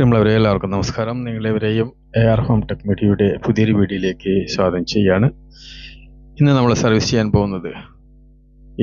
പ്രിയമുള്ളവരെ എല്ലാവർക്കും നമസ്കാരം. നിങ്ങളെവരെയും എ ആർ ഹോം ടെക് മീഡിയയുടെ പുതിയൊരു വീഡിയോയിലേക്ക് സ്വാഗതം ചെയ്യുകയാണ് ഇന്ന് നമ്മൾ സർവീസ് ചെയ്യാൻ പോകുന്നത്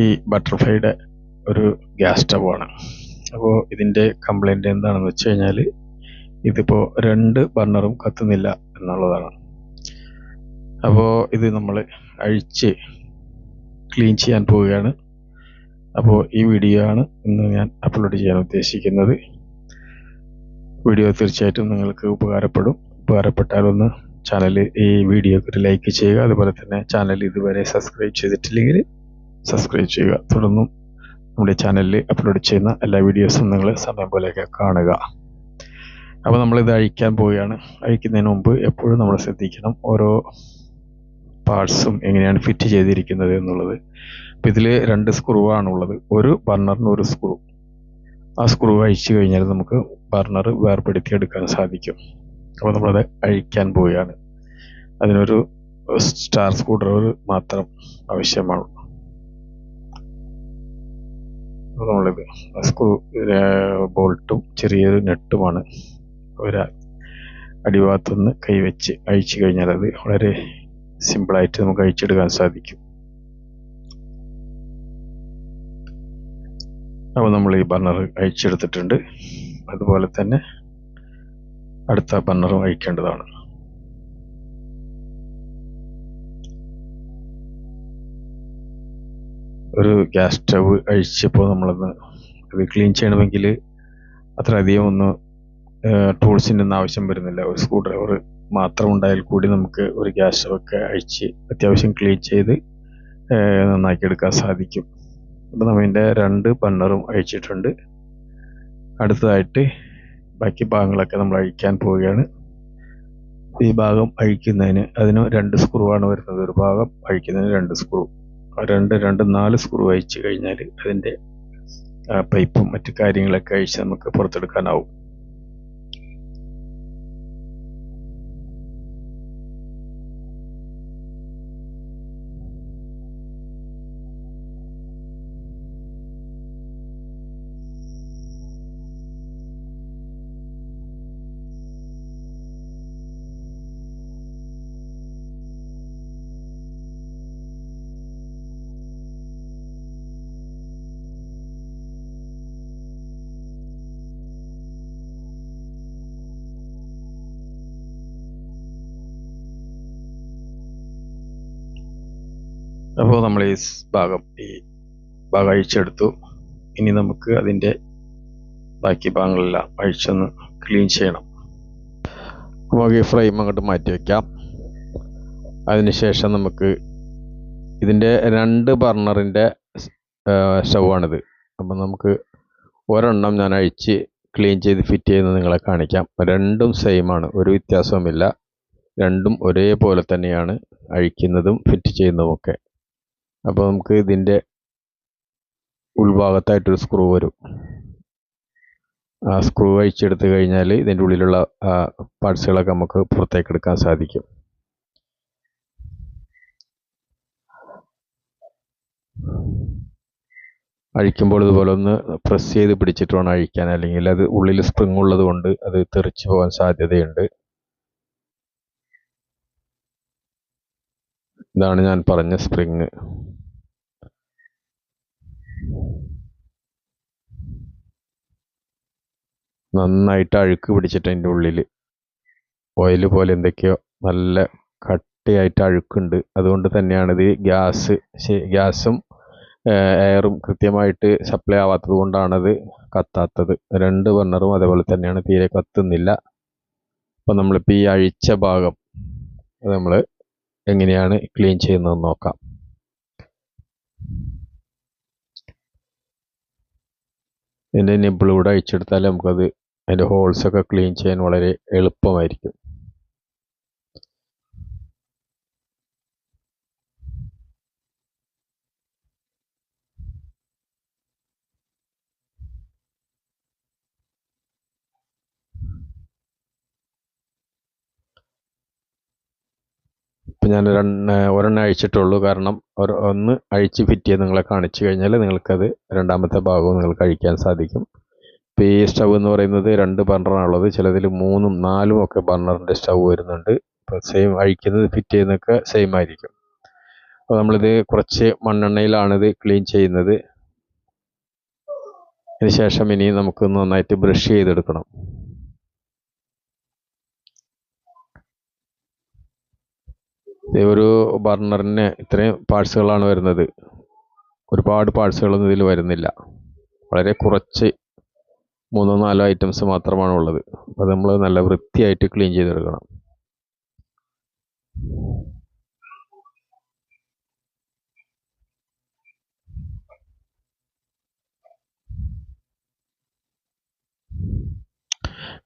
ഈ ബട്ടർഫ്ലൈയുടെ ഒരു ഗ്യാസ് സ്റ്റവാണ് അപ്പോൾ ഇതിന്റെ കംപ്ലൈന്റ് എന്താണെന്ന് വെച്ച് കഴിഞ്ഞാൽ ഇതിപ്പോൾ രണ്ട് ബർണറും കത്തുന്നില്ല എന്നുള്ളതാണ്. അപ്പോൾ ഇത് നമ്മൾ അഴിച്ച് ക്ലീൻ ചെയ്യാൻ പോവുകയാണ്. അപ്പോൾ ഈ വീഡിയോ ആണ് ഇന്ന് ഞാൻ അപ്ലോഡ് ചെയ്യാൻ ഉദ്ദേശിക്കുന്നത്. വീഡിയോ തീർച്ചയായിട്ടും നിങ്ങൾക്ക് ഉപകാരപ്പെടും. ഉപകാരപ്പെട്ടാൽ ഒന്ന് ചാനൽ ഈ വീഡിയോക്ക് ഒരു ലൈക്ക് ചെയ്യുക. അതുപോലെ തന്നെ ചാനൽ ഇതുവരെ സബ്സ്ക്രൈബ് ചെയ്തിട്ടില്ലെങ്കിൽ സബ്സ്ക്രൈബ് ചെയ്യുക. തുടർന്നും നമ്മുടെ ചാനലിൽ അപ്ലോഡ് ചെയ്യുന്ന എല്ലാ വീഡിയോസും നിങ്ങൾ സമയം പോലെയൊക്കെ കാണുക. അപ്പോൾ നമ്മളിത് അഴിക്കാൻ പോവുകയാണ്. അഴിക്കുന്നതിന് മുമ്പ് എപ്പോഴും നമ്മൾ ശ്രദ്ധിക്കണം ഓരോ പാർട്സും എങ്ങനെയാണ് ഫിറ്റ് ചെയ്തിരിക്കുന്നത് എന്നുള്ളത്. അപ്പോൾ ഇതിൽ രണ്ട് സ്ക്രൂ ആണുള്ളത്. ഒരു ബർണറിന് ഒരു സ്ക്രൂ ആ സ്ക്രൂ അഴിച്ചു കഴിഞ്ഞാൽ നമുക്ക് ബർണർ വേർപെടുത്തി എടുക്കാൻ സാധിക്കും. അപ്പോൾ നമ്മളത് അഴിക്കാൻ പോവുകയാണ്. അതിനൊരു സ്റ്റാർ സ്ക്രൂ ഡ്രൈവർ മാത്രം ആവശ്യമാണ്. നമ്മളിത് സ്ക്രൂ ബോൾട്ടും ചെറിയൊരു നെട്ടുമാണ് ഒരു അടിഭാഗത്തുനിന്ന് കൈവച്ച് അഴിച്ചു കഴിഞ്ഞാൽ അത് വളരെ സിമ്പിളായിട്ട് നമുക്ക് അഴിച്ചെടുക്കാൻ സാധിക്കും. അപ്പോൾ നമ്മൾ ഈ ബർണർ അഴിച്ചെടുത്തിട്ടുണ്ട്. അതുപോലെ തന്നെ അടുത്ത ബർണറും അഴിക്കേണ്ടതാണ്. ഒരു ഗ്യാസ് സ്റ്റവ് അഴിച്ചപ്പോൾ നമ്മളൊന്ന് അത് ക്ലീൻ ചെയ്യണമെങ്കിൽ അത്ര അധികം ഒന്ന് ടൂൾസിന്റെ ഒന്നും ആവശ്യം വരുന്നില്ല. ഒരു സ്ക്രൂ ഡ്രൈവർ മാത്രം ഉണ്ടായാൽ കൂടി നമുക്ക് ഒരു ഗ്യാസ് സ്റ്റവ് ഒക്കെ അഴിച്ച് അത്യാവശ്യം ക്ലീൻ ചെയ്ത് നന്നാക്കി എടുക്കാൻ സാധിക്കും. നമ്മളിന്റെ രണ്ട് ബണ്ണറും അഴിച്ചിട്ടുണ്ട്. അടുത്തതായിട്ട് ബാക്കി ഭാഗങ്ങളൊക്കെ നമ്മൾ അഴിക്കാൻ പോവുകയാണ്. ഈ ഭാഗം അഴിക്കുന്നതിന് അതിന് രണ്ട് സ്ക്രൂ ആണ് വരുന്നത്. ഒരു ഭാഗം അഴിക്കുന്നതിന് രണ്ട് സ്ക്രൂ രണ്ട് രണ്ട് നാല് സ്ക്രൂ അഴിച്ചു കഴിഞ്ഞാൽ അതിന്റെ പൈപ്പും മറ്റു കാര്യങ്ങളൊക്കെ അഴിച്ച് നമുക്ക് പുറത്തെടുക്കാനാവും. അപ്പോൾ നമ്മൾ ഈ ഭാഗം ഈ ഭാഗം അഴിച്ചെടുത്തു. ഇനി നമുക്ക് അതിന്റെ ബാക്കി ഭാഗങ്ങളെല്ലാം അഴിച്ചൊന്ന് ക്ലീൻ ചെയ്യണം. നമുക്ക് ഈ ഫ്രെയിം അങ്ങോട്ട് മാറ്റി വയ്ക്കാം അതിനുശേഷം നമുക്ക് ഇതിന്റെ രണ്ട് ബർണറിന്റെ സ്റ്റൗവാണിത് അപ്പം നമുക്ക് ഒരെണ്ണം ഞാൻ അഴിച്ച് ക്ലീൻ ചെയ്ത് ഫിറ്റ് ചെയ്യുന്നത് നിങ്ങളെ കാണിക്കാം. രണ്ടും സെയിമാണ് ഒരു വ്യത്യാസവുമില്ല. രണ്ടും ഒരേപോലെ തന്നെയാണ് അഴിക്കുന്നതും ഫിറ്റ് ചെയ്യുന്നതുമൊക്കെ. അപ്പോൾ നമുക്ക് ഇതിന്റെ ഉൾഭാഗത്തായിട്ടൊരു സ്ക്രൂ വരും. ആ സ്ക്രൂ അഴിച്ചെടുത്ത് കഴിഞ്ഞാൽ ഇതിന്റെ ഉള്ളിലുള്ള പാർട്സുകളൊക്കെ നമുക്ക് പുറത്തേക്ക് എടുക്കാൻ സാധിക്കും. അഴിക്കുമ്പോൾ ഇതുപോലെ ഒന്ന് പ്രസ് ചെയ്ത് പിടിച്ചിട്ട് വേണം അഴിക്കാൻ. അല്ലെങ്കിൽ അത് ഉള്ളിൽ സ്പ്രിങ് ഉള്ളത് കൊണ്ട് അത് തെറിച്ചു പോകാൻ സാധ്യതയുണ്ട്. ഇതാണ് ഞാൻ പറഞ്ഞ സ്പ്രിങ് നന്നായിട്ട് അഴുക്ക് പിടിച്ചിട്ട് അതിന്റെ ഉള്ളിൽ ഓയിൽ പോലെ എന്തൊക്കെയോ നല്ല കട്ടിയായിട്ട് അഴുക്കുണ്ട്. അതുകൊണ്ട് തന്നെയാണ് ഇത് ഗ്യാസ് ഗ്യാസും എയറും കൃത്യമായിട്ട് സപ്ലൈ ആവാത്തത് കൊണ്ടാണത് കത്താത്തത്. രണ്ട് ബർണറും അതേപോലെ തന്നെയാണ് തീരെ കത്തുന്നില്ല. അപ്പം നമ്മളിപ്പോൾ ഈ അഴിച്ച ഭാഗം അത് നമ്മൾ എങ്ങനെയാണ് ക്ലീൻ ചെയ്യുന്നതെന്ന് നോക്കാം. ഇതിന്റെ നിബിളൂടെ അഴിച്ചെടുത്താൽ നമുക്കത് അതിന്റെ ഹോൾസൊക്കെ ക്ലീൻ ചെയ്യാൻ വളരെ എളുപ്പമായിരിക്കും. ഞാൻ രണ്ട് ഒരെണ്ണം അഴിച്ചിട്ടുള്ളൂ. കാരണം ഒരു ഒന്ന് അഴിച്ച് ഫിറ്റ് ചെയ്ത് നിങ്ങളെ കാണിച്ചു കഴിഞ്ഞാൽ നിങ്ങൾക്കത് രണ്ടാമത്തെ ഭാഗവും നിങ്ങൾക്ക് അഴിക്കാൻ സാധിക്കും. ഇപ്പോൾ ഈ എന്ന് പറയുന്നത് രണ്ട് ബർണറാണുള്ളത് ചിലതിൽ മൂന്നും നാലും ഒക്കെ ബർണറിന്റെ സ്റ്റൗ വരുന്നുണ്ട്. ഇപ്പോൾ സെയിം അഴിക്കുന്നത് ഫിറ്റ് ചെയ്യുന്നതൊക്കെ സെയിം ആയിരിക്കും. അപ്പോൾ നമ്മളിത് കുറച്ച് മണ്ണെണ്ണയിലാണിത് ക്ലീൻ ചെയ്യുന്നത്. അതിനുശേഷം ഇനി നമുക്ക് നന്നായിട്ട് ബ്രഷ് ചെയ്തെടുക്കണം. ഒരു ബർണറിന് ഇത്രയും പാർട്സുകളാണ് വരുന്നത്. ഒരുപാട് പാർട്സുകളൊന്നും ഇതിൽ വരുന്നില്ല. വളരെ കുറച്ച് മൂന്നോ നാലോ ഐറ്റംസ് മാത്രമാണ് ഉള്ളത്. അപ്പോൾ നമ്മൾ നല്ല വൃത്തിയായിട്ട് ക്ലീൻ ചെയ്തെടുക്കണം.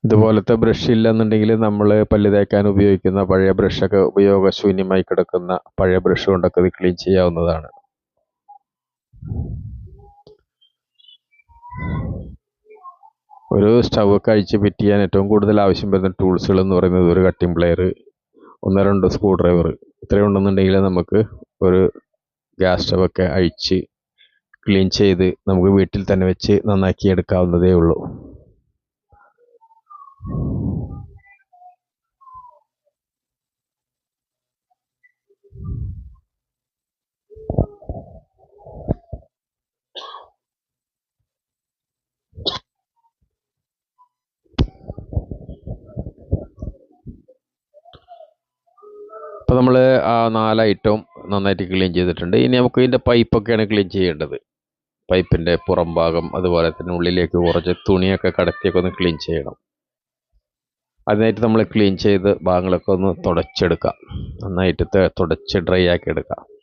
ഇതുപോലത്തെ ബ്രഷ് ഇല്ലെന്നുണ്ടെങ്കിൽ നമ്മൾ പല്ല് തേക്കാൻ ഉപയോഗിക്കുന്ന പഴയ ബ്രഷൊക്കെ ഉപയോഗശൂന്യമായി കിടക്കുന്ന പഴയ ബ്രഷ് കൊണ്ടൊക്കെ ക്ലീൻ ചെയ്യാവുന്നതാണ്. ഒരു സ്റ്റവ് ഒക്കെ അഴിച്ച് ഫിറ്റ് ചെയ്യാൻ ഏറ്റവും കൂടുതൽ ആവശ്യം വരുന്ന ടൂൾസുകൾ എന്ന് പറയുന്നത് ഒരു കട്ടിംഗ് പ്ലെയർ ഒന്ന് രണ്ട് സ്ക്രൂ ഡ്രൈവർ ഇത്രയും ഉണ്ടെന്നുണ്ടെങ്കിൽ നമുക്ക് ഒരു ഗ്യാസ് സ്റ്റവൊക്കെ അഴിച്ച് ക്ലീൻ ചെയ്ത് നമുക്ക് വീട്ടിൽ തന്നെ വെച്ച് നന്നാക്കി എടുക്കാവുന്നതേ ഉള്ളൂ. അപ്പോൾ നമ്മൾ ആ നാല് ഐറ്റവും നന്നായിട്ട് ക്ലീൻ ചെയ്തിട്ടുണ്ട്. ഇനി നമുക്ക് ഇതിന്റെ പൈപ്പൊക്കെയാണ് ക്ലീൻ ചെയ്യേണ്ടത്. പൈപ്പിന്റെ പുറം ഭാഗം അതുപോലെ തന്നെ ഉള്ളിലേക്ക് കുറച്ച് തുണിയൊക്കെ കടത്തിയൊക്കെ ഒന്ന് ക്ലീൻ ചെയ്യണം. അതിനായിട്ട് നമ്മൾ ക്ലീൻ ചെയ്ത് ഭാഗങ്ങളൊക്കെ ഒന്ന് തുടച്ചെടുക്കാം. നന്നായിട്ട് തുടച്ച് ഡ്രൈ ആക്കി എടുക്കാം.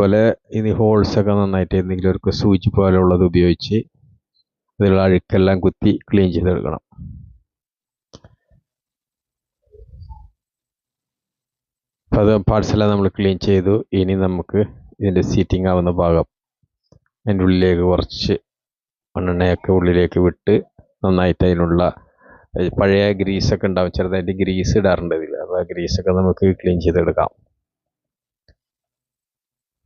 ഇതുപോലെ ഇനി ഹോൾസ് ഒക്കെ നന്നായിട്ട് എന്തെങ്കിലും ഒരു സൂചി പോലുള്ളത് ഉപയോഗിച്ച് അതിലുള്ള അഴുക്കെല്ലാം കുത്തി ക്ലീൻ ചെയ്തെടുക്കണം. അപ്പോൾ അത് എല്ലാം നമ്മൾ ക്ലീൻ ചെയ്തു. ഇനി നമുക്ക് ഇതിന്റെ സീറ്റിംഗ് ആവുന്ന ഭാഗം അതിന്റെ ഉള്ളിലേക്ക് കുറച്ച് മണ്ണെണ്ണയൊക്കെ ഉള്ളിലേക്ക് വിട്ട് നന്നായിട്ട് അതിനുള്ള പഴയ പഴയ ഗ്രീസൊക്കെ ഉണ്ടാവും. ചെറുതായിട്ട് ഗ്രീസ് ഇടാറുണ്ട് ഇതിൽ. അപ്പോൾ ആ ഗ്രീസൊക്കെ നമുക്ക് ക്ലീൻ ചെയ്തെടുക്കാം.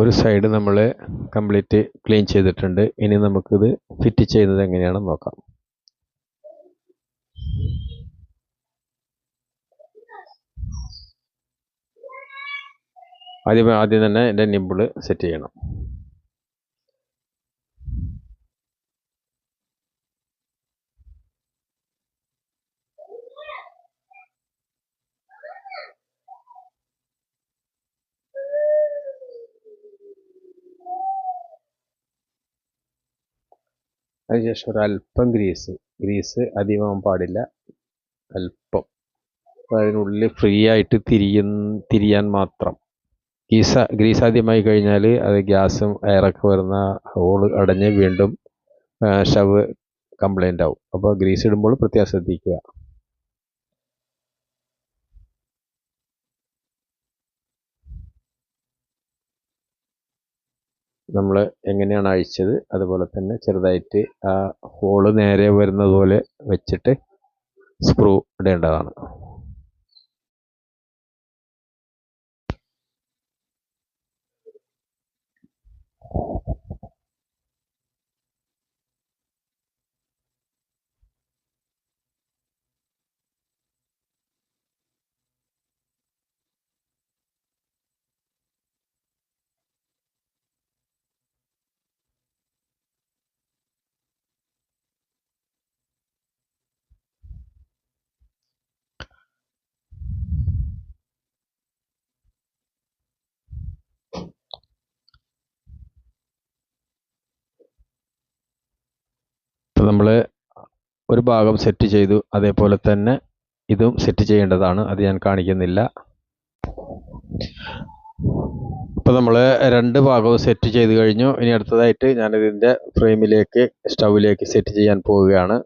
ഒരു സൈഡ് നമ്മൾ കംപ്ലീറ്റ് ക്ലീൻ ചെയ്തിട്ടുണ്ട്. ഇനി നമുക്കിത് ഫിറ്റ് ചെയ്യുന്നത് എങ്ങനെയാണെന്ന് നോക്കാം. ആദ്യം ആദ്യം തന്നെ എന്റെ നിമ്പിൾ സെറ്റ് ചെയ്യണം. അതിനുശേഷം ഒരല്പം ഗ്രീസ്. ഗ്രീസ് അധികമാകാൻ പാടില്ല. അല്പം. അതിനുള്ളിൽ ഫ്രീ ആയിട്ട് തിരിയ തിരിയാൻ മാത്രം. ഗീസ ഗ്രീസ് ആദ്യമായി കഴിഞ്ഞാൽ അത് ഗ്യാസും എയറൊക്കെ വരുന്ന ഹോൾ അടഞ്ഞ് വീണ്ടും ഷവ് കംപ്ലൈന്റ് ആവും. അപ്പോൾ ഗ്രീസ് ഇടുമ്പോൾ പ്രത്യേകം ശ്രദ്ധിക്കുക. നമ്മൾ എങ്ങനെയാണ് അഴിച്ചത്? അതുപോലെ തന്നെ ചെറുതായിട്ട് ആ ഹോൾ നേരെ വരുന്നത് പോലെ വെച്ചിട്ട് സ്ക്രൂ ഇടേണ്ടതാണ്. അപ്പോൾ നമ്മൾ ഒരു ഭാഗം സെറ്റ് ചെയ്തു. അതേപോലെ തന്നെ ഇതും സെറ്റ് ചെയ്യേണ്ടതാണ്. അത് ഞാൻ കാണിക്കുന്നില്ല. അപ്പോൾ നമ്മൾ രണ്ട് ഭാഗവും സെറ്റ് ചെയ്ത് കഴിഞ്ഞു. ഇനി അടുത്തതായിട്ട് ഞാനിതിന്റെ ഫ്രെയിമിലേക്ക് സ്റ്റൗവിലേക്ക് സെറ്റ് ചെയ്യാൻ പോവുകയാണ്.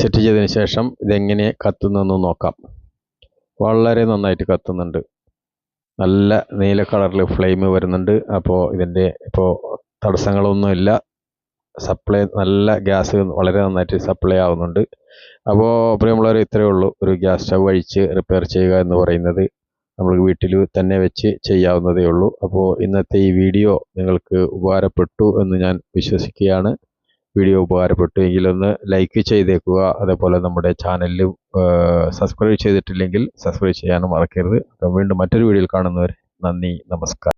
സെറ്റ് ചെയ്തതിന് ശേഷം ഇതെങ്ങനെ കത്തുന്നതെന്ന് നോക്കാം. വളരെ നന്നായിട്ട് കത്തുന്നുണ്ട്. നല്ല നീല കളറിൽ ഫ്ലെയിം വരുന്നുണ്ട്. അപ്പോൾ ഇതിന്റെ ഇപ്പോൾ തടസ്സങ്ങളൊന്നുമില്ല. സപ്ലൈ നല്ല ഗ്യാസ് വളരെ നന്നായിട്ട് സപ്ലൈ ആവുന്നുണ്ട്. അപ്പോൾ പ്രിയമുള്ളവർ ഇത്രയേ ഉള്ളൂ. ഒരു ഗ്യാസ് സ്റ്റവ് അഴിച്ച് റിപ്പയർ ചെയ്യുക എന്ന് പറയുന്നത് നമ്മൾ വീട്ടിൽ തന്നെ വെച്ച് ചെയ്യാവുന്നതേ ഉള്ളൂ. അപ്പോൾ ഇന്നത്തെ ഈ വീഡിയോ നിങ്ങൾക്ക് ഉപകാരപ്പെട്ടു എന്ന് ഞാൻ വിശ്വസിക്കുകയാണ്. വീഡിയോ ഉപകാരപ്പെട്ടു എങ്കിലൊന്ന് ലൈക്ക് ചെയ്തേക്കുക. അതേപോലെ നമ്മുടെ ചാനലിൽ സബ്സ്ക്രൈബ് ചെയ്തിട്ടില്ലെങ്കിൽ സബ്സ്ക്രൈബ് ചെയ്യാനും മറക്കരുത്. അപ്പോൾ വീണ്ടും മറ്റൊരു വീഡിയോയിൽ കാണുന്നവരെ നന്ദി നമസ്കാരം.